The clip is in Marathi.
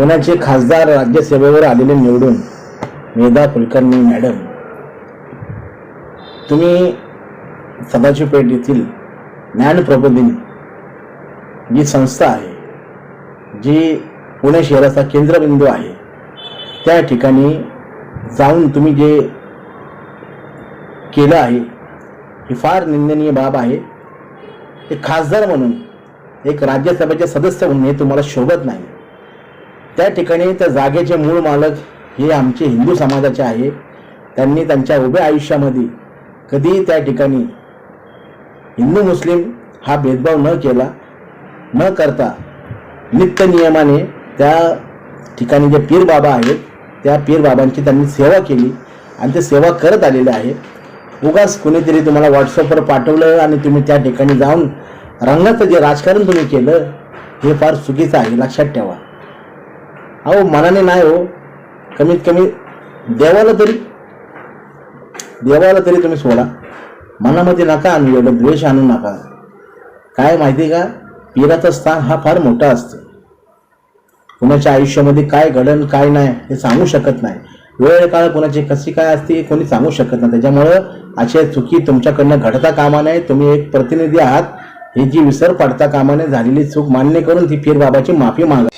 पुण्याचे खासदार राज्यसेवेवर आलेले निवडून मेधा कुलकर्णी मॅडम तुम्ही सदाशिव पेठ येथील ज्ञान प्रबोधिनी जी संस्था आहे जी पुणे शहराचा केंद्रबिंदू आहे त्या ठिकाणी जाऊन तुम्ही जे केलं आहे ही फार निंदनीय बाब आहे. एक खासदार म्हणून एक राज्यसभेचे सदस्य म्हणून हे तुम्हाला शोभत नाही. त्या ठिकाणी त्या जागेचे मूळ मालक हे आमचे हिंदू समाजाचे आहे. त्यांनी त्यांच्या उभ्या आयुष्यामध्ये कधीही त्या ठिकाणी हिंदू मुस्लिम हा भेदभाव न केला न करता नित्य नियमाने त्या ठिकाणी जे पीर बाबा आहेत त्या पीर बाबांची त्यांनी सेवा केली आणि ते सेवा करत आलेले आहेत. उगाच कुणीतरी तुम्हाला व्हॉट्सअपवर पाठवलं आणि तुम्ही त्या ठिकाणी जाऊन रंगाचं जे राजकारण तुम्ही केलं हे फार चुकीचं आहे. लक्षात ठेवा. अहो मनाने नाही हो. कमीत कमी देवाला तरी देवाला तरी तुम्ही सोडा. मनामध्ये नका आणू एवढं द्वेष आणू नका. काय माहिती का? पीराचं स्थान हा फार मोठा असतो. कुणाच्या आयुष्यामध्ये काय घडण काय नाही हे सांगू शकत नाही. वेळ काळ कुणाची कशी काय असते हे कोणी सांगू शकत नाही. त्याच्यामुळं अशा चुकी तुमच्याकडनं घडता कामा नये. तुम्ही एक प्रतिनिधी आहात. हे जी विसर पडता कामा नये झालेली चूक मान्य करून ती पीर बाबाची माफी मागा.